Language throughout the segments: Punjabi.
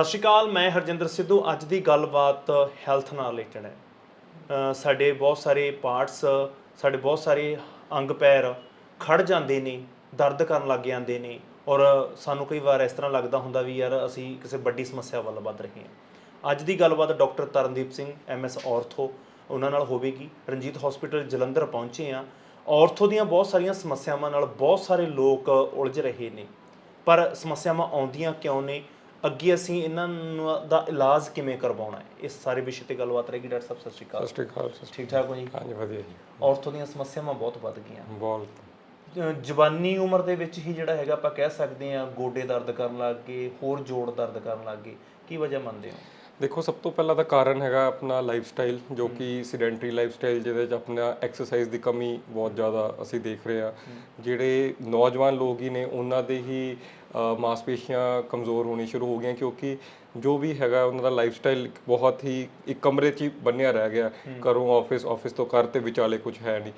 ਸਤਿ ਸ਼੍ਰੀ ਅਕਾਲ, ਮੈਂ ਹਰਜਿੰਦਰ ਸਿੱਧੂ। ਅੱਜ ਦੀ ਗੱਲਬਾਤ ਹੈਲਥ ਨਾਲ ਰਿਲੇਟਡ ਹੈ। ਸਾਡੇ ਬਹੁਤ ਸਾਰੇ ਪਾਰਟਸ, ਸਾਡੇ ਬਹੁਤ ਸਾਰੇ ਅੰਗ ਪੈਰ ਖੜ ਜਾਂਦੇ ਨੇ, ਦਰਦ ਕਰਨ ਲੱਗ ਜਾਂਦੇ ਨੇ ਔਰ ਸਾਨੂੰ ਕਈ ਵਾਰ ਇਸ ਤਰ੍ਹਾਂ ਲੱਗਦਾ ਹੁੰਦਾ ਵੀ ਯਾਰ ਅਸੀਂ ਕਿਸੇ ਵੱਡੀ ਸਮੱਸਿਆ ਵੱਲ ਵੱਧ ਰਹੇ ਹਾਂ। ਅੱਜ ਦੀ ਗੱਲਬਾਤ doctor Tarandeep Singh MS ortho, ਉਹਨਾਂ ਨਾਲ ਹੋਵੇਗੀ। ਰਣਜੀਤ ਹਸਪੀਟਲ ਜਲੰਧਰ ਪਹੁੰਚੇ ਆ ਔਰਥੋ ਦੀਆਂ ਬਹੁਤ ਸਾਰੀਆਂ ਸਮੱਸਿਆਵਾਂ ਨਾਲ ਬਹੁਤ ਸਾਰੇ ਲੋਕ ਉਲਝ ਰਹੇ ਨੇ। ਪਰ ਸਮੱਸਿਆਵਾਂ ਆਉਂਦੀਆਂ ਕਿਉਂ ਨੇ? ਅੱਗੇ ਅਸੀਂ ਇਹਨਾਂ ਨੂੰ ਦਾ ਇਲਾਜ ਕਿਵੇਂ ਕਰਵਾਉਣਾ ਹੈ? ਇਸ ਸਾਰੇ ਵਿਸ਼ੇ ਤੇ ਗੱਲਬਾਤ ਰਹੇਗੀ ਡਾਕਟਰ ਸਾਹਿਬ ਸਤਿ ਸ਼੍ਰੀ ਅਕਾਲ। ਸਤਿ ਸ਼੍ਰੀ ਅਕਾਲ ਠੀਕ ਠਾਕ ਹੋ ਜੀ। ਹਾਂਜੀ ਵਧੀਆ ਜੀ। ਔਰਥੋ ਦੀਆਂ ਸਮੱਸਿਆਵਾਂ ਬਹੁਤ ਵੱਧ ਗਈਆਂ। ਬਹੁਤ। ਜਵਾਨੀ ਉਮਰ ਦੇ ਵਿੱਚ ਹੀ ਜਿਹੜਾ ਹੈਗਾ ਆਪਾਂ ਕਹਿ ਸਕਦੇ ਹਾਂ ਗੋਡੇ ਦਰਦ ਕਰਨ ਲੱਗ ਗਏ ਹੋਰ ਜੋੜ ਦਰਦ ਕਰਨ ਲੱਗ ਗਏ। ਕੀ ਵਜ੍ਹਾ ਮੰਨਦੇ ਹੋ? ਦੇਖੋ ਸਭ ਤੋਂ ਪਹਿਲਾਂ ਤਾਂ ਕਾਰਨ ਹੈਗਾ ਆਪਣਾ ਲਾਈਫ ਸਟਾਈਲ ਜੋ ਕਿ ਸਿਡੈਂਟਰੀ ਲਾਈਫ ਸਟਾਈਲ ਜਿਹਦੇ ਵਿੱਚ ਆਪਣਾ ਐਕਸਰਸਾਈਜ਼ ਦੀ ਕਮੀ ਬਹੁਤ ਜ਼ਿਆਦਾ ਅਸੀਂ ਦੇਖ ਰਹੇ ਹਾਂ। ਜਿਹੜੇ ਨੌਜਵਾਨ ਲੋਕ ਹੀ ਨੇ ਉਹਨਾਂ ਦੇ ਹੀ ਮਾਸਪੇਸ਼ੀਆਂ ਕਮਜ਼ੋਰ ਹੋਣੀ ਸ਼ੁਰੂ ਹੋ ਗਈਆਂ ਕਿਉਂਕਿ ਜੋ ਵੀ ਹੈਗਾ ਉਹਨਾਂ ਦਾ ਲਾਈਫ ਸਟਾਈਲ ਬਹੁਤ ਹੀ ਇੱਕ ਕਮਰੇ 'ਚ ਹੀ ਬੰਨਿਆ ਰਹਿ ਗਿਆ। ਘਰੋਂ ਆਫਿਸ ਆਫਿਸ ਤੋਂ ਘਰ ਤੇ ਵਿਚਾਲੇ ਕੁਝ ਹੈ ਨਹੀਂ।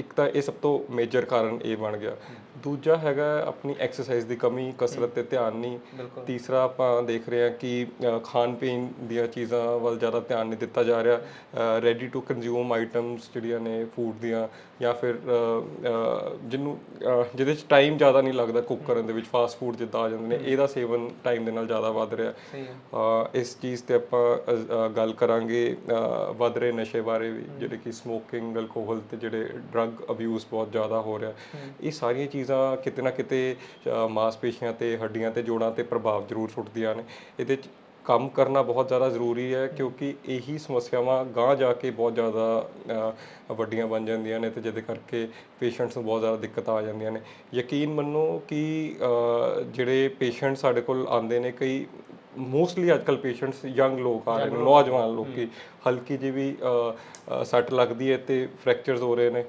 ਇੱਕ ਤਾਂ ਇਹ ਸਭ ਤੋਂ ਮੇਜਰ ਕਾਰਨ ਇਹ ਬਣ ਗਿਆ। ਦੂਜਾ ਹੈਗਾ ਆਪਣੀ ਐਕਸਰਸਾਈਜ਼ ਦੀ ਕਮੀ ਕਸਰਤ ਤੇ ਧਿਆਨ ਨਹੀਂ। ਤੀਸਰਾ ਆਪਾਂ ਦੇਖ ਰਹੇ ਹਾਂ ਕਿ ਖਾਣ ਪੀਣ ਦੀਆਂ ਚੀਜ਼ਾਂ ਵੱਲ ਜ਼ਿਆਦਾ ਧਿਆਨ ਨਹੀਂ ਦਿੱਤਾ ਜਾ ਰਿਹਾ। ਰੈਡੀ ਟੂ ਕੰਜ਼ਿਊਮ ਆਈਟਮਸ ਜਿਹੜੀਆਂ ਨੇ ਫੂਡ ਦੀਆਂ ਜਾਂ ਫਿਰ ਜਿਹਨੂੰ ਜਿਹਦੇ ਚ ਟਾਈਮ ਜ਼ਿਆਦਾ ਨਹੀਂ ਲੱਗਦਾ ਕੁੱਕ ਕਰਨ ਦੇ ਵਿੱਚ ਫਾਸਟ ਫੂਡ ਜਿੱਦਾਂ ਆ ਜਾਂਦੇ ਨੇ ਇਹਦਾ ਸੇਵਨ ਟਾਈਮ ਦੇ ਨਾਲ ਜ਼ਿਆਦਾ ਵੱਧ ਰਿਹਾ। ਸਹੀ ਹੈ। ਇਸ ਚੀਜ਼ ਤੇ ਆਪਾਂ ਅ, ਅ, ਗੱਲ ਕਰਾਂਗੇ ਅ, ਵੱਧ ਰਹੇ ਨਸ਼ੇ ਬਾਰੇ ਵੀ ਜਿਹੜੇ ਕਿ ਸਮੋਕਿੰਗ ਅਲਕੋਹਲ ਤੇ ਜਿਹੜੇ ਡਰੱਗ ਅਬਿਊਜ਼ ਬਹੁਤ ਜ਼ਿਆਦਾ ਹੋ ਰਿਹਾ। ਇਹ ਸਾਰੀਆਂ ਚੀਜ਼ਾਂ ਕਿਤੇ ਨਾ ਕਿਤੇ ਅ, ਮਾਸਪੇਸ਼ੀਆਂ ਤੇ ਹੱਡੀਆਂ ਤੇ ਜੋੜਾਂ ਤੇ ਪ੍ਰਭਾਵ ਜ਼ਰੂਰ ਸੁੱਟਦੀਆਂ ਨੇ। ਇਹਦੇ ਚ ਕੰਮ ਕਰਨਾ ਬਹੁਤ ਜ਼ਿਆਦਾ ਜ਼ਰੂਰੀ ਹੈ, ਕਿਉਂਕਿ ਇਹੀ ਸਮੱਸਿਆਵਾਂ ਗਾਂਹ ਜਾ ਕੇ ਬਹੁਤ ਜ਼ਿਆਦਾ ਵੱਡੀਆਂ ਬਣ ਜਾਂਦੀਆਂ ਨੇ ਤੇ ਜਿਹਦੇ ਕਰਕੇ ਪੇਸ਼ੈਂਟਸ ਨੂੰ ਬਹੁਤ ਜ਼ਿਆਦਾ ਦਿੱਕਤਾਂ ਆ ਜਾਂਦੀਆਂ ਨੇ। ਯਕੀਨ ਮੰਨੋ ਕਿ ਜਿਹੜੇ ਪੇਸ਼ੈਂਟ ਸਾਡੇ ਕੋਲ ਆਉਂਦੇ ਨੇ, ਕਈ ਮੋਸਟਲੀ ਅੱਜਕੱਲ ਪੇਸ਼ੈਂਟਸ ਯੰਗ ਲੋਕ ਆ ਰਹੇ ਨੇ ਨੌਜਵਾਨ ਲੋਕੀ ਹਲਕੀ ਜਿਹੀ ਵੀ ਸੱਟ ਲੱਗਦੀ ਹੈ ਤੇ ਫ੍ਰੈਕਚਰਸ ਹੋ ਰਹੇ ਨੇ।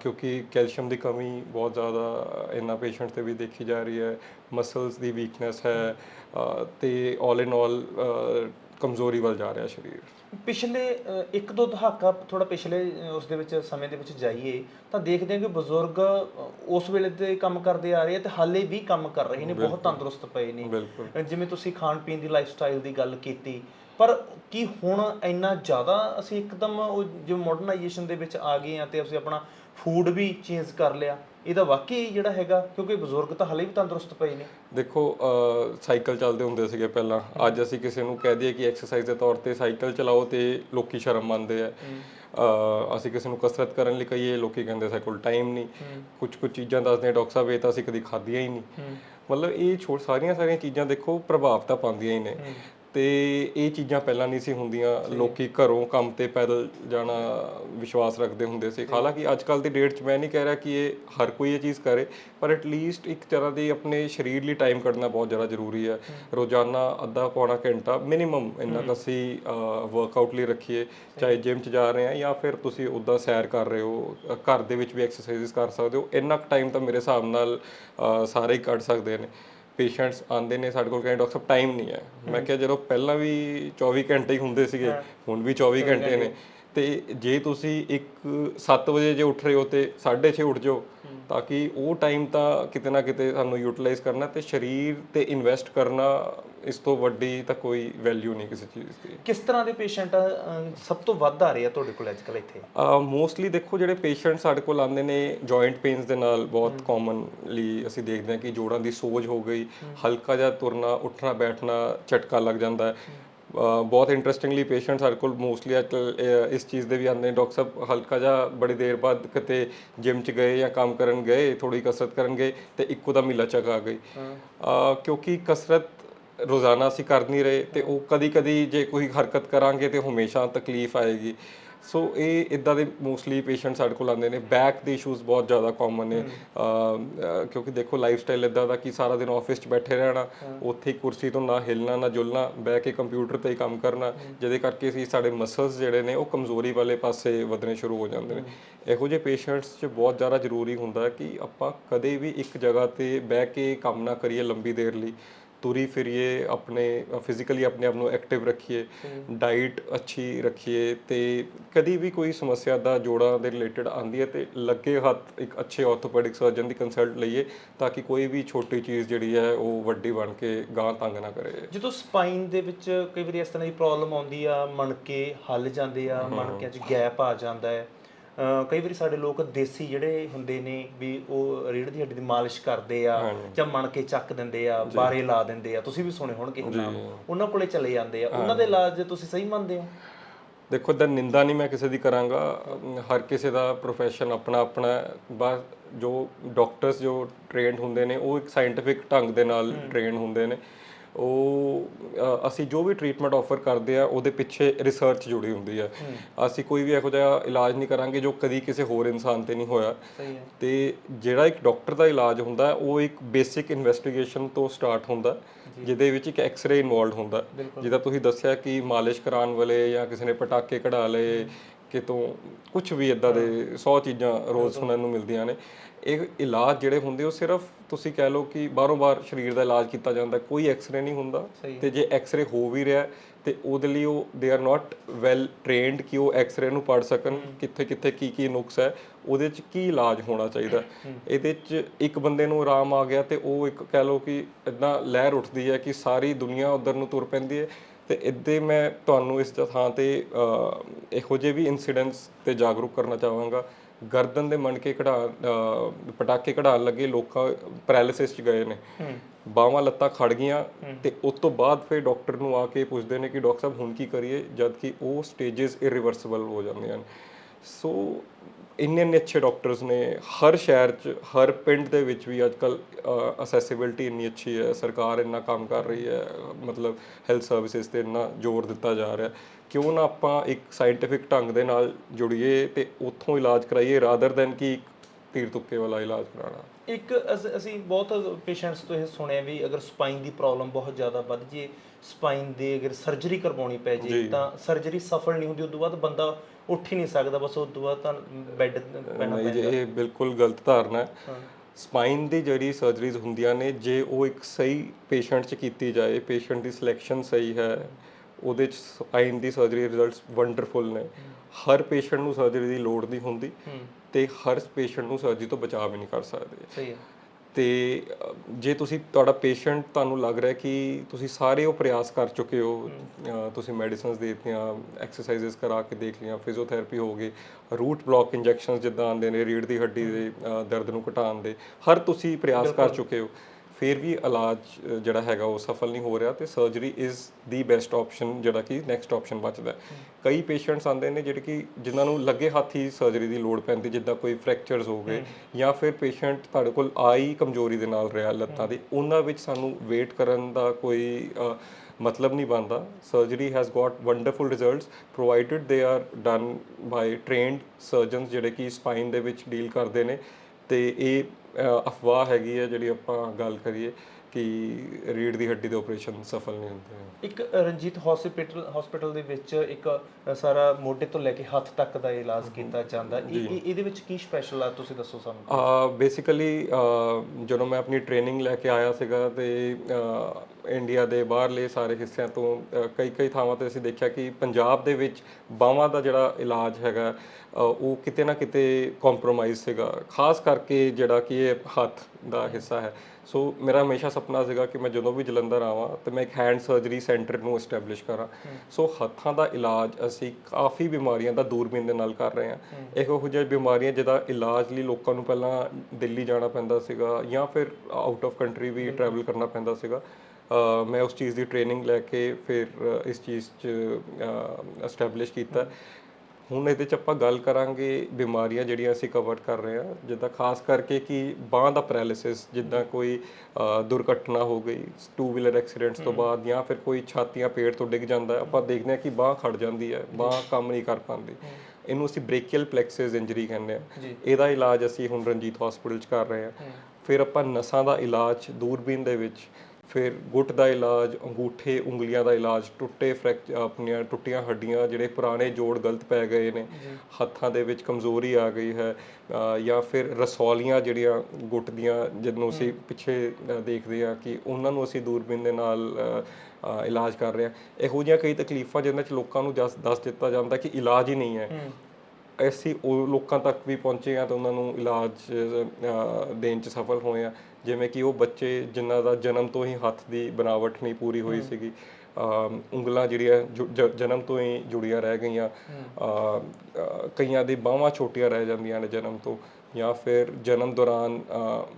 ਕਿਉਂਕਿ ਕੈਲਸ਼ੀਅਮ ਦੀ ਕਮੀ ਬਹੁਤ ਜ਼ਿਆਦਾ ਇਹਨਾਂ ਪੇਸ਼ੈਂਟ ਤੇ ਵੀ ਦੇਖੀ ਜਾ ਰਹੀ ਹੈ ਮਸਲਸ ਦੀ ਵੀਕਨੈਸ ਹੈ ਤੇ ਆਲ ਇਨ ਆਲ ਕਮਜ਼ੋਰੀ ਵੱਲ ਜਾ ਰਿਹਾ ਸਰੀਰ। ਪਿਛਲੇ ਅ, ਇੱਕ ਦੋ ਦਹਾਕਾ ਥੋੜਾ ਪਿਛਲੇ ਅ, ਉਸ ਦੇ ਵਿੱਚ ਸਮੇਂ ਦੇ ਵਿੱਚ ਜਾਈਏ ਤਾਂ ਦੇਖਦੇ ਹਾਂ ਕਿ ਬਜ਼ੁਰਗ ਅ, ਉਸ ਵੇਲੇ ਤੇ ਕੰਮ ਕਰਦੇ ਆ ਰਹੇ ਆ ਤੇ ਹਾਲੇ ਵੀ ਕੰਮ ਕਰ ਰਹੇ ਨੇ ਬਹੁਤ ਤੰਦਰੁਸਤ ਪਏ ਨੇ। ਬਿਲਕੁਲ। ਅ, ਜਿਵੇਂ ਤੁਸੀਂ ਖਾਣ ਪੀਣ ਦੀ ਲਾਈਫ ਸਟਾਈਲ ਦੀ ਗੱਲ ਕੀਤੀ ਪਰ ਕੀ ਹੁਣ ਇੰਨਾ ਜ਼ਿਆਦਾ ਅਸੀਂ ਇੱਕਦਮ ਉਹ ਜੋ ਮਾਡਰਨਾਈਜੇਸ਼ਨ ਦੇ ਵਿੱਚ ਆ ਗਏ ਆ ਤੇ ਅਸੀਂ ਆਪਣਾ ਫੂਡ ਵੀ ਚੇਂਜ ਕਰ ਲਿਆ ਇਹਦਾ ਵਾਕਈ ਜਿਹੜਾ ਹੈਗਾ ਕਿਉਂਕਿ ਬਜ਼ੁਰਗ ਤਾਂ ਹਾਲੇ ਵੀ ਤੰਦਰੁਸਤ ਪਏ ਨੇ। ਦੇਖੋ ਸਾਈਕਲ ਚੱਲਦੇ ਹੁੰਦੇ ਸੀਗੇ ਪਹਿਲਾਂ। ਅੱਜ ਅਸੀਂ ਕਿਸੇ ਨੂੰ ਕਹਿ ਦਈਏ ਕਿ ਐਕਸਰਸਾਈਜ਼ ਦੇ ਤੌਰ ਤੇ ਸਾਈਕਲ ਚਲਾਓ ਤੇ ਲੋਕੀ ਸ਼ਰਮ ਮੰਨਦੇ ਆ। ਅਸੀਂ ਕਿਸੇ ਨੂੰ ਕਸਰਤ ਕਰਨ ਲਈ ਕਹੀਏ ਲੋਕੀ ਕਹਿੰਦੇ ਸਾਡੇ ਕੋਲ ਟਾਈਮ ਨਹੀਂ। ਕੁਝ ਕੁਝ ਚੀਜ਼ਾਂ ਦੱਸਦੇ ਆ ਡਾਕਟਰ ਸਾਹਿਬ ਇਹ ਤਾਂ ਅਸੀਂ ਕਦੀ ਖਾਧੀਆਂ ਹੀ ਨਹੀਂ। ਮਤਲਬ ਇਹ ਛੋਟ ਸਾਰੀਆਂ ਸਾਰੀਆਂ ਚੀਜ਼ਾਂ ਦੇਖੋ ਪ੍ਰਭਾਵ ਤਾਂ ਪਾਉਂਦੀਆਂ ਹੀ ਨੇ। ਤੇ ਇਹ ਚੀਜ਼ਾਂ ਪਹਿਲਾਂ ਨਹੀਂ ਸੀ ਹੁੰਦੀਆਂ। ਲੋਕੀ ਘਰੋਂ ਕੰਮ ਤੇ ਪੈਦਲ ਜਾਣਾ ਵਿਸ਼ਵਾਸ ਰੱਖਦੇ ਹੁੰਦੇ ਸੀ। ਹਾਲਾਂਕਿ ਅੱਜ ਕੱਲ ਦੀ ਡੇਟ 'ਚ ਮੈਂ ਨਹੀਂ ਕਹਿ ਰਿਹਾ ਕਿ ਇਹ ਹਰ ਕੋਈ ਇਹ ਚੀਜ਼ ਕਰੇ ਪਰ ਐਟ ਲੀਸਟ ਇੱਕ ਤਰ੍ਹਾਂ ਦੀ ਆਪਣੇ ਸਰੀਰ ਲਈ ਟਾਈਮ ਕੱਢਣਾ ਬਹੁਤ ਜ਼ਿਆਦਾ ਜ਼ਰੂਰੀ ਹੈ। ਰੋਜ਼ਾਨਾ ਅੱਧਾ ਪੌਣਾ ਘੰਟਾ ਮਿਨੀਮਮ ਇੰਨਾ ਕੁ ਅਸੀਂ ਵਰਕਆਊਟ ਲਈ ਰੱਖੀਏ। ਚਾਹੇ ਜਿਮ 'ਚ ਜਾ ਰਹੇ ਆ ਜਾਂ ਫਿਰ ਤੁਸੀਂ ਉੱਦਾਂ ਸੈਰ ਕਰ ਰਹੇ ਹੋ ਘਰ ਦੇ ਵਿੱਚ ਵੀ ਐਕਸਰਸਾਈਜ਼ ਕਰ ਸਕਦੇ ਹੋ ਇੰਨਾ ਕੁ ਟਾਈਮ ਤਾਂ ਮੇਰੇ ਹਿਸਾਬ ਨਾਲ ਸਾਰੇ ਹੀ ਕੱਢ ਸਕਦੇ ਨੇ। ਪੇਸ਼ੈਂਟਸ ਆਉਂਦੇ ਨੇ ਸਾਡੇ ਕੋਲ ਕਹਿੰਦੇ ਡਾਕਟਰ ਸਾਹਿਬ ਟਾਈਮ ਨਹੀਂ ਹੈ। ਮੈਂ ਕਿਹਾ ਜਦੋਂ ਪਹਿਲਾਂ ਵੀ 24 ਘੰਟੇ ਹੀ ਹੁੰਦੇ ਸੀਗੇ ਹੁਣ ਵੀ 24 ਘੰਟੇ ਨੇ। ਤੇ ਜੇ ਤੁਸੀਂ ਇੱਕ 7 ਵਜੇ ਜੇ ਉੱਠ ਰਹੇ ਹੋ ਤੇ 6:30 ਉੱਠ ਜਾਓ ਤਾਂ ਕਿ ਉਹ ਟਾਈਮ ਤਾਂ ਕਿਤੇ ਨਾ ਕਿਤੇ ਸਾਨੂੰ ਯੂਟਿਲਾਈਜ਼ ਕਰਨਾ ਤੇ ਸਰੀਰ ਤੇ ਇਨਵੈਸਟ ਕਰਨਾ ਇਸ ਤੋਂ ਵੱਡੀ ਤਾਂ ਕੋਈ ਵੈਲਿਊ ਨਹੀਂ ਕਿਸੇ ਚੀਜ਼ ਦੀ। ਕਿਸ ਤਰ੍ਹਾਂ ਦੇ ਪੇਸ਼ੈਂਟ ਸਭ ਤੋਂ ਵੱਧ ਆ ਰਹੇ ਆ ਤੁਹਾਡੇ ਕੋਲ ਅੱਜਕੱਲ ਇੱਥੇ? ਮੋਸਟਲੀ ਦੇਖੋ ਜਿਹੜੇ ਪੇਸ਼ੈਂਟ ਸਾਡੇ ਕੋਲ ਆਉਂਦੇ ਨੇ ਜੁਆਇੰਟ ਪੇਨਸ ਦੇ ਨਾਲ ਬਹੁਤ ਕਾਮਨਲੀ ਅਸੀਂ ਦੇਖਦੇ ਹਾਂ ਕਿ ਜੋੜਾਂ ਦੀ ਸੋਜ ਹੋ ਗਈ ਹਲਕਾ ਜਿਹਾ ਤੁਰਨਾ ਉੱਠਣਾ ਬੈਠਣਾ ਝਟਕਾ ਲੱਗ ਜਾਂਦਾ ਹੈ। ਬਹੁਤ ਇੰਟਰਸਟਿੰਗਲੀ ਪੇਸ਼ੈਂਟ ਸਾਡੇ ਕੋਲ ਮੋਸਟਲੀ ਇਸ ਚੀਜ਼ ਦੇ ਵੀ ਆਉਂਦੇ ਨੇ। ਡਾਕਟਰ ਸਾਹਿਬ ਹਲਕਾ ਜਿਹਾ ਬੜੀ ਦੇਰ ਬਾਅਦ ਕਿਤੇ ਜਿਮ 'ਚ ਗਏ ਜਾਂ ਕੰਮ ਕਰਨ ਗਏ ਥੋੜੀ ਕਸਰਤ ਕਰਨ ਗਏ ਤੇ ਇੱਕੋ ਦਮ ਹੀ ਲਚਕ ਆ ਗਈ। ਕਿਉਂਕਿ ਕਸਰਤ ਰੋਜ਼ਾਨਾ ਅਸੀਂ ਕਰ ਨਹੀਂ ਰਹੇ ਤੇ ਉਹ ਕਦੀ ਕਦੀ ਜੇ ਕੋਈ ਹਰਕਤ ਕਰਾਂਗੇ ਤੇ ਹਮੇਸ਼ਾ ਤਕਲੀਫ ਆਏਗੀ। ਸੋ ਇਹ ਇਦਾਂ ਦੇ ਮੋਸਟਲੀ ਪੇਸ਼ੈਂਟ ਸਾਡੇ ਕੋਲ ਆਉਂਦੇ ਨੇ। ਬੈਕ ਦੇ ਇਸ਼ੂਜ਼ ਬਹੁਤ ਜ਼ਿਆਦਾ ਕਾਮਨ ਨੇ। ਕਿਉਂਕਿ ਦੇਖੋ ਲਾਈਫ ਸਟਾਈਲ ਇਦਾਂ ਦਾ ਕਿ ਸਾਰਾ ਦਿਨ ਆਫਿਸ 'ਚ ਬੈਠੇ ਰਹਿਣਾ ਉੱਥੇ ਕੁਰਸੀ ਤੋਂ ਨਾ ਹਿਲਣਾ ਨਾ ਜੁਲਣਾ ਬਹਿ ਕੇ ਕੰਪਿਊਟਰ ਤੇ ਹੀ ਕੰਮ ਕਰਨਾ ਜਿਹਦੇ ਕਰਕੇ ਸੀ ਸਾਡੇ ਮਸਲਸ ਜਿਹੜੇ ਨੇ ਉਹ ਕਮਜ਼ੋਰੀ ਵਾਲੇ ਪਾਸੇ ਵਧਣੇ ਸ਼ੁਰੂ ਹੋ ਜਾਂਦੇ ਨੇ। ਇਹੋ ਜਿਹੇ ਪੇਸ਼ੈਂਟਸ 'ਚ ਬਹੁਤ ਜ਼ਿਆਦਾ ਜ਼ਰੂਰੀ ਹੁੰਦਾ ਕਿ ਆਪਾਂ ਕਦੇ ਵੀ ਇੱਕ ਜਗ੍ਹਾ ਤੇ ਬਹਿ ਕੇ ਕੰਮ ਨਾ ਕਰੀਏ ਲੰਬੀ ਦੇਰ ਲਈ। ਤੁਰੀ ਫਿਰੀਏ ਆਪਣੇ ਫਿਜ਼ੀਕਲੀ ਆਪਣੇ ਆਪ ਨੂੰ ਐਕਟਿਵ ਰੱਖੀਏ ਡਾਈਟ ਅੱਛੀ ਰੱਖੀਏ ਤੇ ਕਦੀ ਵੀ ਕੋਈ ਸਮੱਸਿਆ ਦਾ ਜੋੜਾਂ ਦੇ ਰਿਲੇਟਡ ਆਂਦੀ ਹੈ ਤੇ ਲੱਗੇ ਹੱਥ ਇੱਕ ਅੱਛੇ ਆਰਥੋਪੈਡਿਕ ਸਰਜਨ ਦੀ ਕੰਸਲਟ ਲਈਏ ਤਾਂ ਕਿ ਕੋਈ ਵੀ ਛੋਟੀ ਚੀਜ਼ ਜਿਹੜੀ ਹੈ ਉਹ ਵੱਡੀ ਬਣ ਕੇ ਗਾਂ ਤੰਗ ਨਾ ਕਰੇ। ਜਦੋਂ ਸਪਾਈਨ ਦੇ ਵਿੱਚ ਕਈ ਵਾਰੀ ਇਸ ਤਰ੍ਹਾਂ ਦੀ ਪ੍ਰੋਬਲਮ ਆਉਂਦੀ ਆ ਮਣਕੇ ਹੱਲ ਜਾਂਦੇ ਆ ਮਣਕਿਆਂ 'ਚ ਗੈਪ ਆ ਜਾਂਦਾ ਹੈ ਕਈ ਵਾਰੀ ਸਾਡੇ ਲੋਕ ਦੇਸੀ ਜਿਹੜੇ ਹੁੰਦੇ ਨੇ ਵੀ ਉਹ ਰੀੜ ਦੀ ਹੱਡੀ ਦੀ ਮਾਲਿਸ਼ ਕਰਦੇ ਆ ਜਾਂ ਮਣਕੇ ਚੱਕ ਦਿੰਦੇ ਆ ਬਾਰੇ ਲਾ ਦਿੰਦੇ ਆ। ਤੁਸੀਂ ਵੀ ਸੁਣੇ ਹੋਣਗੇ ਉਹਨਾਂ ਕੋਲੇ ਚਲੇ ਜਾਂਦੇ ਆ। ਉਹਨਾਂ ਦੇ ਇਲਾਜ ਤੁਸੀਂ ਸਹੀ ਮੰਨਦੇ ਹੋ? ਦੇਖੋ ਦਾ ਨਿੰਦਾ ਨਹੀਂ ਮੈਂ ਕਿਸੇ ਦੀ ਕਰਾਂਗਾ। ਹਰ ਕਿਸੇ ਦਾ ਪ੍ਰੋਫੈਸ਼ਨ ਆਪਣਾ ਆਪਣਾ। ਬਸ ਜੋ ਡਾਕਟਰਸ ਜੋ ਟ੍ਰੇਨਡ ਹੁੰਦੇ ਨੇ ਉਹ ਇੱਕ ਸਾਇੰਟਿਫਿਕ ਢੰਗ ਦੇ ਨਾਲ ਟ੍ਰੇਨ ਹੁੰਦੇ ਨੇ। ਉਹ ਅਸੀਂ ਜੋ ਵੀ ਟ੍ਰੀਟਮੈਂਟ ਆਫਰ ਕਰਦੇ ਆ ਉਹਦੇ ਪਿੱਛੇ ਰਿਸਰਚ ਜੁੜੀ ਹੁੰਦੀ ਹੈ। ਅਸੀਂ ਕੋਈ ਵੀ ਇਹੋ ਜਿਹਾ ਇਲਾਜ ਨਹੀਂ ਕਰਾਂਗੇ ਜੋ ਕਦੀ ਕਿਸੇ ਹੋਰ ਇਨਸਾਨ ਤੇ ਨਹੀਂ ਹੋਇਆ। ਤੇ ਜਿਹੜਾ ਇੱਕ ਡਾਕਟਰ ਦਾ ਇਲਾਜ ਹੁੰਦਾ ਉਹ ਇੱਕ ਬੇਸਿਕ ਇਨਵੈਸਟੀਗੇਸ਼ਨ ਤੋਂ ਸਟਾਰਟ ਹੁੰਦਾ ਜਿਹਦੇ ਵਿੱਚ ਇੱਕ ਐਕਸ-ਰੇ ਇਨਵੋਲਡ ਹੁੰਦਾ। ਜਿੱਦਾਂ ਤੁਸੀਂ ਦੱਸਿਆ ਕਿ ਮਾਲਿਸ਼ ਕਰਾਉਣ ਵਾਲੇ ਜਾਂ ਕਿਸੇ ਨੇ ਪਟਾਕੇ ਕਢਾ ਲਏ ਕਿਤੋਂ ਕੁਝ ਵੀ ਇਦਾਂ ਦੇ 100 ਚੀਜ਼ਾਂ ਰੋਜ਼ ਸੁਣਨ ਨੂੰ ਮਿਲਦੀਆਂ ਨੇ। ਇਹ ਇਲਾਜ ਜਿਹੜੇ ਹੁੰਦੇ ਉਹ ਸਿਰਫ ਤੁਸੀਂ ਕਹਿ ਲਓ ਕਿ ਬਾਰੋਂ ਬਾਰ ਸਰੀਰ ਦਾ ਇਲਾਜ ਕੀਤਾ ਜਾਂਦਾ ਕੋਈ ਐਕਸ-ਰੇ ਨਹੀਂ ਹੁੰਦਾ। ਤੇ ਜੇ ਐਕਸ-ਰੇ ਹੋ ਵੀ ਰਿਹਾ ਤੇ ਉਹਦੇ ਲਈ ਉਹ they are not well trained ਕਿ ਉਹ ਐਕਸ-ਰੇ ਨੂੰ ਪੜ ਸਕਣ ਕਿੱਥੇ ਕਿੱਥੇ ਕੀ ਕੀ ਨੁਕਸ ਹੈ ਉਹਦੇ ਚ ਕੀ ਇਲਾਜ ਹੋਣਾ ਚਾਹੀਦਾ। ਇਹਦੇ ਚ ਇੱਕ ਬੰਦੇ ਨੂੰ ਆਰਾਮ ਆ ਗਿਆ ਤੇ ਉਹ ਇੱਕ ਕਹਿ ਲਓ ਕਿ ਇਦਾਂ ਲਹਿਰ ਉੱਠਦੀ ਹੈ ਕਿ ਸਾਰੀ ਦੁਨੀਆ ਉਧਰ ਨੂੰ ਤੁਰ ਪੈਂਦੀ ਹੈ। ਤੇ ਇੱਦੇ ਮੈਂ ਤੁਹਾਨੂੰ ਇਸ ਥਾਂ ਤੇ ਇਹੋ ਜਿਹੇ ਵੀ ਇਨਸੀਡੈਂਟਸ ਤੇ ਜਾਗਰੂਕ ਕਰਨਾ ਚਾਹਾਂਗਾ। ਗਰਦਨ ਦੇ ਮਣਕੇ ਕਢਾ ਅਹ, ਪਟਾਕੇ ਕਢਾਉਣ ਲੱਗੇ ਲੋਕਾਂ ਪੈਰਾਲਿਸਿਸ ਚ ਗਏ ਨੇ। ਬਾਹਾਂ ਲੱਤਾਂ ਖੜ ਗਈਆਂ ਤੇ ਉਸ ਤੋਂ ਬਾਅਦ ਫਿਰ ਡਾਕਟਰ ਨੂੰ ਆ ਕੇ ਪੁੱਛਦੇ ਨੇ ਕਿ ਡਾਕਟਰ ਸਾਹਿਬ ਹੁਣ ਕੀ ਕਰੀਏ ਜਦ ਕਿ ਉਹ ਸਟੇजेस ਇਰੀਵਰਸੀਬਲ ਹੋ ਜਾਂਦੀਆਂ ਨੇ ਸੋ ਇੰਨੇ ਇੰਨੇ ਅੱਛੇ ਡਾਕਟਰਸ ਨੇ ਹਰ ਸ਼ਹਿਰ 'ਚ ਹਰ ਪਿੰਡ ਦੇ ਵਿੱਚ ਵੀ ਅੱਜਕੱਲ ਅਸੈਸਿਬਿਲਟੀ ਇੰਨੀ ਅੱਛੀ ਹੈ ਸਰਕਾਰ ਇੰਨਾ ਕੰਮ ਕਰ ਰਹੀ ਹੈ ਮਤਲਬ ਹੈਲਥ ਸਰਵਿਸਿਜ਼ ਤੇ ਇੰਨਾ ਜ਼ੋਰ ਦਿੱਤਾ ਜਾ ਰਿਹਾ। ਕਿਉਂ ਨਾ ਆਪਾਂ ਇੱਕ ਸਾਇੰਟਿਫਿਕ ਢੰਗ ਦੇ ਨਾਲ ਜੁੜੀਏ ਤੇ ਉੱਥੋਂ ਇਲਾਜ ਕਰਾਈਏ ਰਾਦਰ ਦੈਨ ਕਿ ਤੀਰ ਤੁੱਕੇ ਵਾਲਾ ਇਲਾਜ ਕਰਾਉਣਾ। ਇੱਕ ਅਸ- ਅਸੀਂ ਬਹੁਤ ਪੇਸ਼ੈਂਟਸ ਤੋਂ ਇਹ ਸੁਣਿਆ ਵੀ ਅਗਰ ਸਪਾਈਨ ਦੀ ਪ੍ਰੋਬਲਮ ਬਹੁਤ ਜ਼ਿਆਦਾ ਵੱਧ ਜੇ ਸਪਾਈਨ ਦੇ ਅਗਰ ਸਰਜਰੀ ਕਰਵਾਉਣੀ ਪੈ ਜੇ। ਤਾਂ ਸਰਜਰੀ ਸਫਲ ਨਹੀਂ ਹੁੰਦੀ ਉਸ ਤੋਂ ਬਾਅਦ ਬੰਦਾ ਉੱਠ ਹੀ ਨਹੀਂ ਸਕਦਾ ਬਸ ਉਸ ਤੋਂ ਬਾਅਦ ਤਾਂ ਬੈੱਡ ਪੈਣਾ ਨਹੀਂ ਜੀ ਇਹ ਬਿਲਕੁਲ ਗਲਤ ਧਾਰਨਾ ਹੈ। ਸਪਾਈਨ ਦੀ ਜਿਹੜੀ ਸਰਜਰੀਜ਼ ਹੁੰਦੀਆਂ ਨੇ ਜੇ ਉਹ ਇੱਕ ਸਹੀ ਪੇਸ਼ੈਂਟ 'ਚ ਕੀਤੀ ਜਾਏ ਪੇਸ਼ੈਂਟ ਦੀ ਸਿਲੈਕਸ਼ਨ ਸਹੀ ਹੈ ਉਹਦੇ 'ਚ ਸਪਾਈਨ ਦੀ ਸਰਜਰੀ ਰਿਜ਼ਲਟਸ ਵੰਡਰਫੁਲ ਨੇ ਹਰ ਪੇਸ਼ੈਂਟ ਨੂੰ ਸਰਜਰੀ ਦੀ ਲੋੜ ਨਹੀਂ ਹੁੰਦੀ ਤੇ ਹਰ ਪੇਸ਼ੈਂਟ ਨੂੰ ਸਰਜਰੀ ਤੋਂ ਬਚਾ ਵੀ ਨਹੀਂ ਕਰ ਸਕਦੇ। ਸਹੀ ਹੈ। ਤੇ ਜੇ ਤੁਸੀਂ ਤੁਹਾਡਾ ਪੇਸ਼ੈਂਟ ਤੁਹਾਨੂੰ ਲੱਗ ਰਿਹਾ ਕਿ ਤੁਸੀਂ ਸਾਰੇ ਉਹ ਪ੍ਰਯਾਸ ਕਰ ਚੁੱਕੇ ਹੋ ਤੁਸੀਂ ਮੈਡੀਸਿਨਸ ਦੇ ਦਿੱਤੀਆਂ ਐਕਸਰਸਾਈਜ਼ਸ ਕਰਾ ਕੇ ਦੇਖ ਲਿਆ ਫਿਜ਼ੀਓਥੈਰੇਪੀ ਹੋ ਗਈ ਰੂਟ ਬਲੌਕ ਇੰਜੈਕਸ਼ਨਸ ਜਿੱਦਾਂ ਆਉਂਦੇ ਨੇ ਰੀੜ ਦੀ ਹੱਡੀ ਦੇ ਦਰਦ ਨੂੰ ਘਟਾਉਣ ਦੇ ਹਰ ਤੁਸੀਂ ਪ੍ਰਯਾਸ ਕਰ ਚੁੱਕੇ ਹੋ। ਫਿਰ ਵੀ ਇਲਾਜ ਜਿਹੜਾ ਹੈਗਾ ਉਹ ਸਫਲ ਨਹੀਂ ਹੋ ਰਿਹਾ ਤੇ surgery is the best option ਜਿਹੜਾ ਕਿ ਨੈਕਸਟ ਆਪਸ਼ਨ ਬਚਦਾ ਹੈ। ਕਈ ਪੇਸ਼ੈਂਟਸ ਆਉਂਦੇ ਨੇ ਜਿਹੜੇ ਕਿ ਜਿਨ੍ਹਾਂ ਨੂੰ ਲੱਗੇ ਹੱਥ ਸਰਜਰੀ ਦੀ ਲੋੜ ਪੈਂਦੀ ਜਿੱਦਾਂ ਕੋਈ ਫ੍ਰੈਕਚਰਸ ਹੋ ਗਏ ਜਾਂ ਫਿਰ ਪੇਸ਼ੈਂਟ ਤੁਹਾਡੇ ਕੋਲ ਆਈ ਕਮਜ਼ੋਰੀ ਦੇ ਨਾਲ ਰਿਹਾ ਲੱਤਾਂ ਦੀ ਉਹਨਾਂ ਵਿੱਚ ਸਾਨੂੰ ਵੇਟ ਕਰਨ ਦਾ ਕੋਈ ਮਤਲਬ ਨਹੀਂ ਬਣਦਾ। Surgery has got wonderful results provided they are done by trained surgeons ਜਿਹੜੇ ਕਿ ਸਪਾਈਨ ਦੇ ਵਿੱਚ ਡੀਲ ਕਰਦੇ ਨੇ। ਤੇ ਇਹ ਅਫਵਾਹ ਹੈਗੀ ਹੈ ਜਿਹੜੀ ਆਪਾਂ ਗੱਲ ਕਰੀਏ ਕਿ ਰੀੜ ਦੀ ਹੱਡੀ ਦੇ ਆਪਰੇਸ਼ਨ ਸਫਲ ਨਹੀਂ ਹੁੰਦੇ ਇੱਕ ਰਣਜੀਤ ਹਸਪੀਟਲ ਹਸਪੀਟਲ ਦੇ ਵਿੱਚ ਇੱਕ ਸਾਰਾ ਮੋਢੇ ਤੋਂ ਲੈ ਕੇ ਹੱਥ ਤੱਕ ਦਾ ਇਲਾਜ ਕੀਤਾ ਜਾਂਦਾ। ਇਹ ਇਹ- ਇਹਦੇ ਵਿੱਚ ਕੀ ਸਪੈਸ਼ਲ ਆ ਤੁਸੀਂ ਦੱਸੋ ਸਾਨੂੰ। ਬੇਸਿਕਲੀ ਜਦੋਂ ਮੈਂ ਆਪਣੀ ਟ੍ਰੇਨਿੰਗ ਲੈ ਕੇ ਆਇਆ ਸੀਗਾ ਤੇ ਇੰਡੀਆ ਦੇ ਬਾਹਰਲੇ ਸਾਰੇ ਹਿੱਸਿਆਂ ਤੋਂ ਕਈ ਕਈ ਥਾਵਾਂ ਤੇ ਅਸੀਂ ਦੇਖਿਆ ਕਿ ਪੰਜਾਬ ਦੇ ਵਿੱਚ ਬਾਹਾਂ ਦਾ ਜਿਹੜਾ ਇਲਾਜ ਹੈਗਾ ਉਹ ਕਿਤੇ ਨਾ ਕਿਤੇ ਕੰਪਰੋਮਾਈਜ਼ ਸੀਗਾ। ਖਾਸ ਕਰਕੇ ਜਿਹੜਾ ਕਿ ਇਹ ਹੱਥ ਦਾ ਹਿੱਸਾ ਹੈ। ਸੋ ਮੇਰਾ ਹਮੇਸ਼ਾ ਸੁਪਨਾ ਸੀਗਾ ਕਿ ਮੈਂ ਜਦੋਂ ਵੀ ਜਲੰਧਰ ਆਵਾਂ ਤੇ ਮੈਂ ਇੱਕ ਹੈਂਡ ਸਰਜਰੀ ਸੈਂਟਰ ਨੂੰ ਐਸਟੈਬਲਿਸ਼ ਕਰਾਂ। ਸੋ ਹੱਥਾਂ ਦਾ ਇਲਾਜ ਅਸੀਂ ਕਾਫੀ ਬਿਮਾਰੀਆਂ ਦਾ ਦੂਰਬੀਨ ਦੇ ਨਾਲ ਕਰ ਰਹੇ ਹਾਂ। ਇਹੋ ਜਿਹੀਆਂ ਬਿਮਾਰੀਆਂ ਜਿਹਦਾ ਇਲਾਜ ਲਈ ਲੋਕਾਂ ਨੂੰ ਪਹਿਲਾਂ ਦਿੱਲੀ ਜਾਣਾ ਪੈਂਦਾ ਸੀਗਾ ਜਾਂ ਫਿਰ ਆਊਟ ਆਫ ਕੰਟਰੀ ਵੀ ਟਰੈਵਲ ਕਰਨਾ ਪੈਂਦਾ ਸੀਗਾ। ਮੈਂ ਉਸ ਚੀਜ਼ ਦੀ ਟ੍ਰੇਨਿੰਗ ਲੈ ਕੇ ਫਿਰ ਇਸ ਚੀਜ਼ 'ਚ ਐਸਟੈਬਲਿਸ਼ ਕੀਤਾ। ਹੁਣ ਇਹਦੇ 'ਚ ਆਪਾਂ ਗੱਲ ਕਰਾਂਗੇ ਬਿਮਾਰੀਆਂ ਜਿਹੜੀਆਂ ਅਸੀਂ ਕਵਰ ਕਰ ਰਹੇ ਹਾਂ ਜਿੱਦਾਂ ਖਾਸ ਕਰਕੇ ਕਿ ਬਾਂਹ ਦਾ ਪੈਰਾਲਿਸਿਸ ਜਿੱਦਾਂ ਕੋਈ ਦੁਰਘਟਨਾ ਹੋ ਗਈ ਟੂ ਵੀਲਰ ਐਕਸੀਡੈਂਟਸ ਤੋਂ ਬਾਅਦ ਜਾਂ ਫਿਰ ਕੋਈ ਛਾਤੀਆਂ ਪੇੜ ਤੋਂ ਡਿੱਗ ਜਾਂਦਾ ਆਪਾਂ ਦੇਖਦੇ ਹਾਂ ਕਿ ਬਾਂਹ ਖੜ ਜਾਂਦੀ ਹੈ ਬਾਂਹ ਕੰਮ ਨਹੀਂ ਕਰ ਪਾਉਂਦੀ। ਇਹਨੂੰ ਅਸੀਂ ਬ੍ਰੇਕੀਅਲ ਪਲੈਕਸਿਸ ਇੰਜਰੀ ਕਹਿੰਦੇ ਆ ਇਹਦਾ ਇਲਾਜ ਅਸੀਂ ਹੁਣ ਰਣਜੀਤ ਹਸਪੀਟਲ 'ਚ ਕਰ ਰਹੇ ਹਾਂ। ਫਿਰ ਆਪਾਂ ਨਸਾਂ ਦਾ ਇਲਾਜ ਦੂਰਬੀਨ ਦੇ ਵਿੱਚ ਫਿਰ ਗੁੱਟ ਦਾ ਇਲਾਜ ਅੰਗੂਠੇ ਉਂਗਲੀਆਂ ਦਾ ਇਲਾਜ ਟੁੱਟੇ ਫ੍ਰੈਕਚ ਆਪਣੀਆਂ ਟੁੱਟੀਆਂ ਹੱਡੀਆਂ ਜਿਹੜੇ ਪੁਰਾਣੇ ਜੋੜ ਗਲਤ ਪੈ ਗਏ ਨੇ ਹੱਥਾਂ ਦੇ ਵਿੱਚ ਕਮਜ਼ੋਰੀ ਆ ਗਈ ਹੈ ਜਾਂ ਫਿਰ ਰਸੌਲੀਆਂ ਜਿਹੜੀਆਂ ਗੁੱਟ ਦੀਆਂ ਜਿਹਨੂੰ ਅਸੀਂ ਪਿੱਛੇ ਦੇਖਦੇ ਆ ਕਿ ਉਹਨਾਂ ਨੂੰ ਅਸੀਂ ਦੂਰਬੀਨ ਦੇ ਨਾਲ ਇਲਾਜ ਕਰ ਰਹੇ ਆ ਇਹੋ ਜਿਹੀਆਂ ਕਈ ਤਕਲੀਫਾਂ ਜਿਨ੍ਹਾਂ 'ਚ ਲੋਕਾਂ ਨੂੰ ਦੱਸ ਦੱਸ ਦਿੱਤਾ ਜਾਂਦਾ ਕਿ ਇਲਾਜ ਹੀ ਨਹੀਂ ਹੈ। ਅਸੀਂ ਉਹ ਲੋਕਾਂ ਤੱਕ ਵੀ ਪਹੁੰਚੇ ਆ ਤਾਂ ਉਹਨਾਂ ਨੂੰ ਇਲਾਜ ਦੇਣ 'ਚ ਸਫਲ ਹੋਏ ਆ ਜਿਵੇਂ ਕਿ ਉਹ ਬੱਚੇ ਜਿਨ੍ਹਾਂ ਦਾ ਜਨਮ ਤੋਂ ਹੀ ਹੱਥ ਦੀ ਬਣਾਵਟ ਨਹੀਂ ਪੂਰੀ ਹੋਈ ਸੀਗੀ ਉਂਗਲਾਂ ਜਿਹੜੀਆਂ ਜਨਮ ਤੋਂ ਹੀ ਜੁੜੀਆਂ ਰਹਿ ਗਈਆਂ ਕਈਆਂ ਦੀ ਬਾਹਾਂ ਛੋਟੀਆਂ ਰਹਿ ਜਾਂਦੀਆਂ ਨੇ ਜਨਮ ਤੋਂ ਜਾਂ ਫਿਰ ਜਨਮ ਦੌਰਾਨ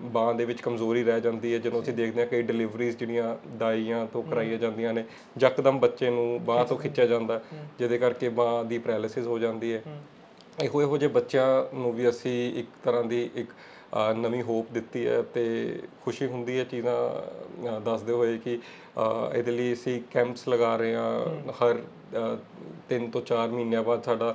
ਬਾਹ ਦੇ ਵਿੱਚ ਕਮਜ਼ੋਰੀ ਰਹਿ ਜਾਂਦੀ ਹੈ ਜਦੋਂ ਅਸੀਂ ਦੇਖਦੇ ਹਾਂ ਕਈ ਡਿਲੀਵਰੀਜ਼ ਜਿਹੜੀਆਂ ਦਾਈਆਂ ਤੋਂ ਕਰਾਈਆਂ ਜਾਂਦੀਆਂ ਨੇ ਯਕਦਮ ਬੱਚੇ ਨੂੰ ਬਾਹ ਤੋਂ ਖਿੱਚਿਆ ਜਾਂਦਾ ਜਿਹਦੇ ਕਰਕੇ ਬਾਹ ਦੀ ਪੈਰਾਲਿਸਿਸ ਹੋ ਜਾਂਦੀ ਹੈ। ਇਹੋ ਇਹੋ ਜਿਹੇ ਬੱਚਿਆਂ ਨੂੰ ਵੀ ਅਸੀਂ ਇੱਕ ਤਰ੍ਹਾਂ ਦੀ ਇੱਕ ਨਵੀਂ ਹੋਪ ਦਿੱਤੀ ਹੈ ਤੇ ਖੁਸ਼ੀ ਹੁੰਦੀ ਹੈ ਚੀਜ਼ਾਂ ਦੱਸਦੇ ਹੋਏ ਕਿ ਇਹਦੇ ਲਈ ਅਸੀਂ ਕੈਂਪਸ ਲਗਾ ਰਹੇ ਹਾਂ ਹਰ 3 ਤੋਂ 4 ਮਹੀਨਿਆਂ ਬਾਅਦ ਸਾਡਾ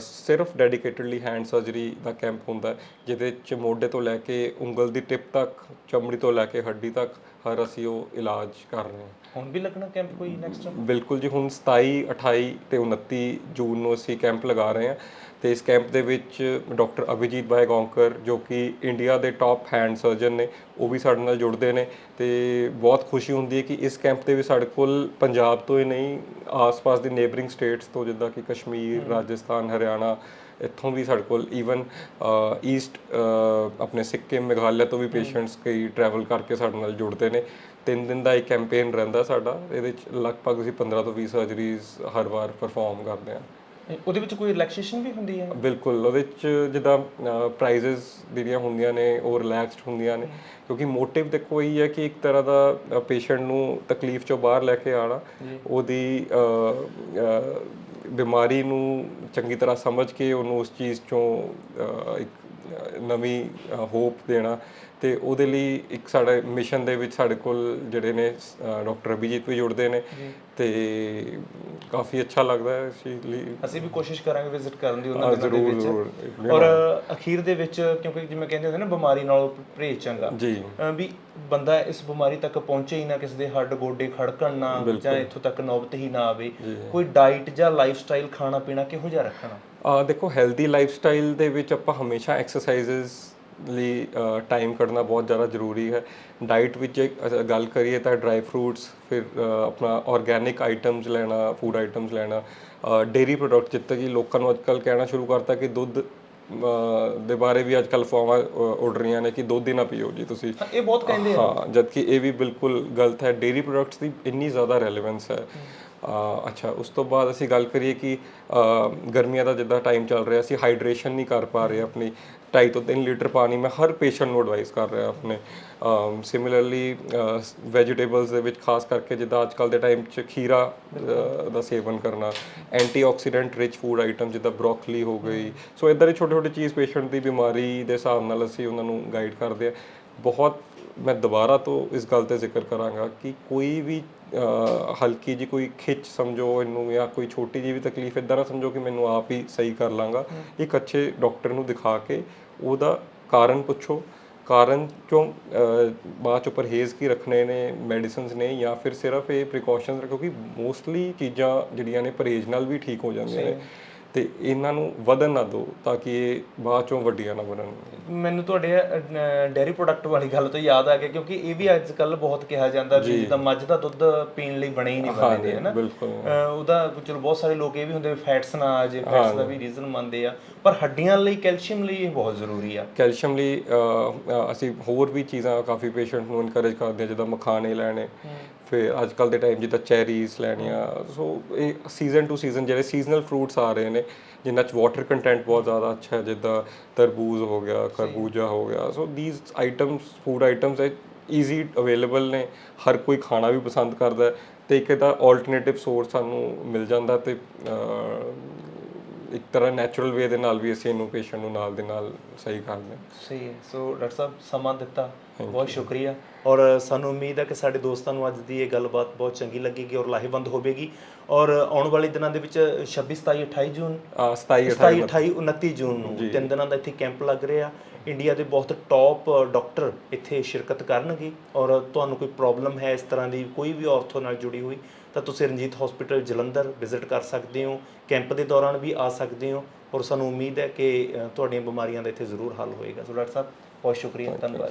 ਸਿਰਫ ਡੈਡੀਕੇਟਡਲੀ ਹੈਂਡ ਸਰਜਰੀ ਦਾ ਕੈਂਪ ਹੁੰਦਾ ਜਿਹਦੇ ਚ ਮੋਢੇ ਤੋਂ ਲੈ ਕੇ ਉਂਗਲ ਦੀ ਟਿਪ ਤੱਕ ਚਮੜੀ ਤੋਂ ਲੈ ਕੇ ਹੱਡੀ ਤੱਕ ਹਰ ਅਸੀਂ ਉਹ ਇਲਾਜ ਕਰ ਰਹੇ ਹਾਂ। ਹੁਣ ਵੀ ਲੱਗਣਾ ਕੈਂਪ ਕੋਈ ਨੈਕਸਟ ਬਿਲਕੁਲ ਜੀ ਹੁਣ 27 28 ਤੇ 29 ਜੂਨ ਨੂੰ ਅਸੀਂ ਕੈਂਪ ਲਗਾ ਰਹੇ ਹਾਂ ਤੇ ਇਸ ਕੈਂਪ ਦੇ ਵਿੱਚ ਡਾਕਟਰ ਅਭਿਜੀਤ ਭਾਈ ਗੌਂਕਰ ਜੋ ਕਿ ਇੰਡੀਆ ਦੇ ਟਾਪ ਹੈਂਡ ਸਰਜਨ ਨੇ ਉਹ ਵੀ ਸਾਡੇ ਨਾਲ ਜੁੜਦੇ ਨੇ ਤੇ ਬਹੁਤ ਖੁਸ਼ੀ ਹੁੰਦੀ ਹੈ ਕਿ ਇਸ ਕੈਂਪ ਦੇ ਵਿੱਚ ਸਾਡੇ ਕੋਲ ਪੰਜਾਬ ਤੋਂ ਹੀ ਨਹੀਂ ਆਸ-ਪਾਸ ਦੇ ਨੇਬਰਿੰਗ ਸਟੇਟਸ ਤੋਂ ਜਿੱਦਾਂ ਕਿ ਕਸ਼ਮੀਰ ਰਾਜਸਥਾਨ ਹਰਿਆਣਾ ਇੱਥੋਂ ਵੀ ਸਾਡੇ ਕੋਲ ਈਵਨ ਈਸਟ ਆਪਣੇ ਸਿੱਕਿਮ ਮੇਘਾਲਿਆ ਤੋਂ ਵੀ ਪੇਸ਼ੈਂਟਸ ਕਈ ਟਰੈਵਲ ਕਰਕੇ ਸਾਡੇ ਨਾਲ ਜੁੜਦੇ ਨੇ। ਤਿੰਨ ਦਿਨ ਦਾ ਇਹ ਕੈਂਪੇਨ ਰਹਿੰਦਾ ਸਾਡਾ ਇਹਦੇ ਵਿੱਚ ਲਗਭਗ ਅਸੀਂ 15 ਤੋਂ 20 ਸਰਜਰੀਜ਼ ਹਰ ਵਾਰ ਪਰਫਾਰਮ ਕਰਦੇ ਹਾਂ। ਉਹਦੇ ਵਿੱਚ ਕੋਈ ਰਿਲੈਕਸੇਸ਼ਨ ਵੀ ਹੁੰਦੀ ਹੈ? ਬਿਲਕੁਲ ਉਹਦੇ ਵਿੱਚ ਜਿੱਦਾਂ ਪ੍ਰਾਈਜ਼ਸ ਜਿਹੜੀਆਂ ਹੁੰਦੀਆਂ ਨੇ ਉਹ ਰਿਲੈਕਸਡ ਹੁੰਦੀਆਂ ਨੇ। ਕਿਉਂਕਿ ਮੋਟਿਵ ਦੇਖੋ ਇਹੀ ਹੈ ਕਿ ਇੱਕ ਤਰ੍ਹਾਂ ਦਾ ਪੇਸ਼ੈਂਟ ਨੂੰ ਤਕਲੀਫ ਚੋਂ ਬਾਹਰ ਲੈ ਕੇ ਆਣਾ ਉਹਦੀ ਬਿਮਾਰੀ ਨੂੰ ਚੰਗੀ ਤਰ੍ਹਾਂ ਸਮਝ ਕੇ ਉਹਨੂੰ ਉਸ ਚੀਜ਼ ਚੋਂ ਇੱਕ ਨਵੀਂ ਹੋਪ ਦੇਣਾ ਤੇ ਉਹਦੇ ਲਈ ਇੱਕ ਸਾਡੇ ਮਿਸ਼ਨ ਦੇ ਵਿੱਚ ਸਾਡੇ ਕੋਲ ਜਿਹੜੇ ਨੇ ਡਾਕਟਰ ਅਭਿਜੀਤ ਵੀ ਜੁੜਦੇ ਨੇ ਤੇ ਕਾਫੀ ਅੱਛਾ ਲੱਗਦਾ ਹੈ ਲਈ। ਅਸੀਂ ਵੀ ਕੋਸ਼ਿਸ਼ ਕਰਾਂਗੇ ਵਿਜ਼ਿਟ ਕਰਨ ਦੀ ਉਹਨਾਂ ਦਿਨਾਂ ਦੇ ਵਿੱਚ। ਔਰ ਅਖੀਰ ਦੇ ਵਿੱਚ ਕਿਉਂਕਿ ਜਿਵੇਂ ਕਹਿੰਦੇ ਹੁੰਦੇ ਨੇ ਬਿਮਾਰੀ ਨਾਲੋਂ ਪਰਹੇਜ਼ ਚੰਗਾ। ਜੀ। ਵੀ ਬੰਦਾ ਇਸ ਬਿਮਾਰੀ ਤੱਕ ਪਹੁੰਚੇ ਹੀ ਨਾ ਕਿਸੇ ਦੇ ਹੱਡ ਗੋਡੇ ਖੜਕਣ ਨਾ ਜਾਂ ਇੱਥੋਂ ਤੱਕ ਨੌਬਤ ਹੀ ਨਾ ਆਵੇ। ਕੋਈ ਡਾਈਟ ਜਾਂ ਲਾਈਫ ਸਟਾਈਲ ਖਾਣਾ ਪੀਣਾ ਕਿਹੋ ਜਿਹਾ ਰੱਖਣਾ? ਆ ਦੇਖੋ ਹੈਲਦੀ ਲਾਈਫਸਟਾਈਲ ਦੇ ਵਿੱਚ ਆਪਾਂ ਹਮੇਸ਼ਾ ਐਕਸਰਸਾਈਜ਼ਸ ਲਈ ਟਾਈਮ ਕੱਢਣਾ ਬਹੁਤ ਜ਼ਿਆਦਾ ਜ਼ਰੂਰੀ ਹੈ। ਡਾਈਟ ਵਿੱਚ ਗੱਲ ਕਰੀਏ ਤਾਂ ਡਰਾਈ ਫਰੂਟਸ ਫਿਰ ਆਪਣਾ ਆਰਗੈਨਿਕ ਆਈਟਮਸ ਲੈਣਾ ਫੂਡ ਆਈਟਮਸ ਲੈਣਾ ਡੇਰੀ ਪ੍ਰੋਡਕਟ ਜਿੱਦਾਂ ਕਿ ਲੋਕਾਂ ਨੂੰ ਅੱਜਕੱਲ ਕਹਿਣਾ ਸ਼ੁਰੂ ਕਰਤਾ ਕਿ ਦੁੱਧ ਦੇ ਬਾਰੇ ਵੀ ਅੱਜਕੱਲ ਫੋਮਾਂ ਉੱਡ ਰਹੀਆਂ ਨੇ ਕਿ ਦੁੱਧ ਹੀ ਨਾ ਪੀਓ ਜੀ ਤੁਸੀਂ। ਇਹ ਬਹੁਤ ਕਹਿੰਦੇ ਆ। ਹਾਂ ਜਦ ਕਿ ਇਹ ਵੀ ਬਿਲਕੁਲ ਗਲਤ ਹੈ। ਡੇਰੀ ਪ੍ਰੋਡਕਟਸ ਦੀ ਇੰਨੀ ਜ਼ਿਆਦਾ ਰੈਲੇਵੈਂਸ ਹੈ। ਅੱਛਾ ਉਸ ਤੋਂ ਬਾਅਦ ਅਸੀਂ ਗੱਲ ਕਰੀਏ ਕਿ ਗਰਮੀਆਂ ਦਾ ਜਿੱਦਾਂ ਟਾਈਮ ਚੱਲ ਰਿਹਾ ਅਸੀਂ ਹਾਈਡਰੇਸ਼ਨ ਨਹੀਂ ਕਰ ਪਾ ਰਹੇ ਆਪਣੀ। ਢਾਈ ਤੋਂ 3 ਲੀਟਰ ਪਾਣੀ ਮੈਂ ਹਰ ਪੇਸ਼ੈਂਟ ਨੂੰ ਐਡਵਾਈਸ ਕਰ ਰਿਹਾ ਆਪਣੇ ਸਿਮਿਲਰਲੀ ਵੈਜੀਟੇਬਲਸ ਦੇ ਵਿੱਚ ਖਾਸ ਕਰਕੇ ਜਿੱਦਾਂ ਅੱਜ ਕੱਲ ਦੇ ਟਾਈਮ 'ਚ ਖੀਰਾ ਦਾ ਸੇਵਨ ਕਰਨਾ ਐਂਟੀਆਕਸੀਡੈਂਟ ਰਿਚ ਫੂਡ ਆਈਟਮ ਜਿੱਦਾਂ ਬ੍ਰੋਕਲੀ ਹੋ ਗਈ ਸੋ ਇਦਾਂ ਦੇ ਛੋਟੇ ਛੋਟੇ ਚੀਜ਼ ਪੇਸ਼ੈਂਟ ਦੀ ਬਿਮਾਰੀ ਦੇ ਹਿਸਾਬ ਨਾਲ ਅਸੀਂ ਉਹਨਾਂ ਨੂੰ ਗਾਈਡ ਕਰਦੇ ਆ ਬਹੁਤ ਮੈਂ ਦੁਬਾਰਾ ਤੋਂ ਇਸ ਗੱਲ ਤੇ ਜ਼ਿਕਰ ਕਰਾਂਗਾ ਕਿ ਕੋਈ ਵੀ ਹਲਕੀ ਜੀ ਕੋਈ ਖਿੱਚ ਸਮਝੋ ਇਹਨੂੰ ਜਾਂ ਕੋਈ ਛੋਟੀ ਜੀ ਵੀ ਤਕਲੀਫ ਇਦਾਂ ਨਾ ਸਮਝੋ ਕਿ ਮੈਨੂੰ ਆਪ ਹੀ ਸਹੀ ਕਰ ਲਾਂਗਾ। ਇੱਕ ਅੱਛੇ ਡਾਕਟਰ ਨੂੰ ਦਿਖਾ ਕੇ ਉਹਦਾ ਕਾਰਨ ਪੁੱਛੋ। ਕਾਰਨ ਚੋਂ ਬਾਅਦ ਚੋਂ ਪਰਹੇਜ਼ ਕੀ ਰੱਖਣੇ ਨੇ ਮੈਡੀਸਿਨਸ ਨੇ ਜਾਂ ਫਿਰ ਸਿਰਫ ਇਹ ਪ੍ਰੀਕਾਸ਼ਨਸ ਕਿਉਂਕਿ ਮੋਸਟਲੀ ਚੀਜ਼ਾਂ ਜਿਹੜੀਆਂ ਨੇ ਪਰਹੇਜ਼ ਨਾਲ ਵੀ ਠੀਕ ਹੋ ਜਾਂਦੀਆਂ ਨੇ। ਤੇ ਇਹਨਾਂ ਨੂੰ ਵਧਣ ਨਾ ਦਿਓ ਤਾਂ ਕਿ ਇਹ ਬਾਅਦ ਚੋਂ ਵੱਡੀਆਂ ਨਾ ਬਣਨ। ਮੈਨੂੰ ਤੁਹਾਡੇ ਡੇਅਰੀ ਪ੍ਰੋਡਕਟ ਵਾਲੀ ਗੱਲ ਤੋਂ ਯਾਦ ਆ ਗਿਆ ਕਿਉਂਕਿ ਇਹ ਵੀ ਅੱਜ ਕੱਲ ਬਹੁਤ ਕਿਹਾ ਜਾਂਦਾ ਵੀ ਜਿੱਦਾਂ ਮੱਝ ਦਾ ਦੁੱਧ ਪੀਣ ਲਈ ਬਣੇ ਹੀ ਨਹੀਂ ਬਣਦੇ ਹੈ ਨਾ ਬਿਲਕੁਲ। ਅਹ ਉਹਦਾ ਚਲੋ ਬਹੁਤ ਸਾਰੇ ਲੋਕ ਇਹ ਵੀ ਹੁੰਦੇ ਫੈਟਸ ਨਾ ਆ ਜੇ ਫੈਟਸ ਦਾ ਵੀ ਰੀਜ਼ਨ ਮੰਨਦੇ ਆ। ਪਰ ਹੱਡੀਆਂ ਲਈ ਕੈਲਸ਼ੀਅਮ ਲਈ ਇਹ ਬਹੁਤ ਜ਼ਰੂਰੀ ਆ। ਕੈਲਸ਼ੀਅਮ ਲਈ ਅਸੀਂ ਹੋਰ ਵੀ ਚੀਜ਼ਾਂ ਕਾਫੀ ਪੇਸ਼ੈਂਟ ਨੂੰ ਇਨਕਰੇਜ ਕਰਦੇ ਹਾਂ ਜਿੱਦਾਂ ਮਖਾਣੇ ਲੈਣੇ। ਫਿਰ ਅੱਜ ਕੱਲ ਦੇ ਟਾਈਮ ਜਿੱਦਾਂ ਚੈਰੀਜ਼ ਲੈਣੀਆਂ ਸੋ ਇਹ ਸੀਜ਼ਨ ਟੂ ਸੀਜ਼ਨ ਜਿਹੜੇ ਸੀਜ਼ਨਲ ਫਰੂਟਸ ਆ ਰਹੇ ਨੇ ਜਿਨ੍ਹਾਂ ਚ ਵਾਟਰ ਕੰਟੈਂਟ ਬਹੁਤ ਜ਼ਿਆਦਾ ਅੱਛਾ ਹੈ ਜਿੱਦਾਂ ਤਰਬੂਜ਼ ਹੋ ਗਿਆ ਖਰਬੂਜਾ ਹੋ ਗਿਆ so these items food items ਹੈ ਈਜ਼ੀ ਅਵੇਲੇਬਲ ਨੇ ਹਰ ਕੋਈ ਖਾਣਾ ਵੀ ਪਸੰਦ ਕਰਦਾ ਹੈ ਤੇ ਇੱਕ ਇਹਦਾ ਆਲਟਰਨੇਟਿਵ ਸੋਰਸ ਸਾਨੂੰ ਮਿਲ ਜਾਂਦਾ ਤੇ ਇੱਕ ਤਰ੍ਹਾਂ ਨੈਚੁਰਲ ਵੇ ਦੇ ਨਾਲ ਵੀ ਅਸੀਂ ਇਹਨੂੰ ਪੇਸ਼ੈਂਟ ਨੂੰ ਨਾਲ ਦੇ ਨਾਲ ਸਹੀ ਕਰਦੇ ਹਾਂ। ਸਹੀ ਹੈ। ਸੋ ਡਾਕਟਰ ਸਾਹਿਬ ਸਮਾਂ ਦਿੱਤਾ। ਬਹੁਤ ਸ਼ੁਕਰੀਆ। ਔਰ ਸਾਨੂੰ ਉਮੀਦ ਹੈ ਕਿ ਸਾਡੇ ਦੋਸਤਾਂ ਨੂੰ ਅੱਜ ਦੀ ਇਹ ਗੱਲਬਾਤ ਬਹੁਤ ਚੰਗੀ ਲੱਗੇਗੀ ਔਰ ਲਾਹੇਵੰਦ ਹੋਵੇਗੀ। ਔਰ ਆਉਣ ਵਾਲੇ ਦਿਨਾਂ ਦੇ ਵਿੱਚ 26 27 28 ਜੂਨ ਅਹ 27 27 28 29 ਜੂਨ ਨੂੰ ਤਿੰਨ ਦਿਨਾਂ ਦਾ ਇੱਥੇ ਕੈਂਪ ਲੱਗ ਰਿਹਾ। ਇੰਡੀਆ ਦੇ ਬਹੁਤ ਟੌਪ ਡਾਕਟਰ ਇੱਥੇ ਸ਼ਿਰਕਤ ਕਰਨਗੇ। ਔਰ ਤੁਹਾਨੂੰ ਕੋਈ ਪ੍ਰੋਬਲਮ ਹੈ ਇਸ ਤਰ੍ਹਾਂ ਦੀ ਕੋਈ ਵੀ ਔਰਥੋ ਨਾਲ ਜੁੜੀ ਹੋਈ ਤਾਂ ਤੁਸੀਂ ਰਣਜੀਤ ਹਸਪੀਟਲ ਜਲੰਧਰ ਵਿਜ਼ਿਟ ਕਰ ਸਕਦੇ ਹੋ। ਕੈਂਪ ਦੇ ਦੌਰਾਨ ਵੀ ਆ ਸਕਦੇ ਹੋ। ਔਰ ਸਾਨੂੰ ਉਮੀਦ ਹੈ ਕਿ ਤੁਹਾਡੀਆਂ ਬਿਮਾਰੀਆਂ ਦਾ ਇੱਥੇ ਜ਼ਰੂਰ ਹੱਲ ਹੋਏਗਾ। ਸੋ ਡਾਕਟਰ ਸਾਹਿਬ ਬਹੁਤ ਸ਼ੁਕਰੀਆ ਧੰਨਵਾਦ।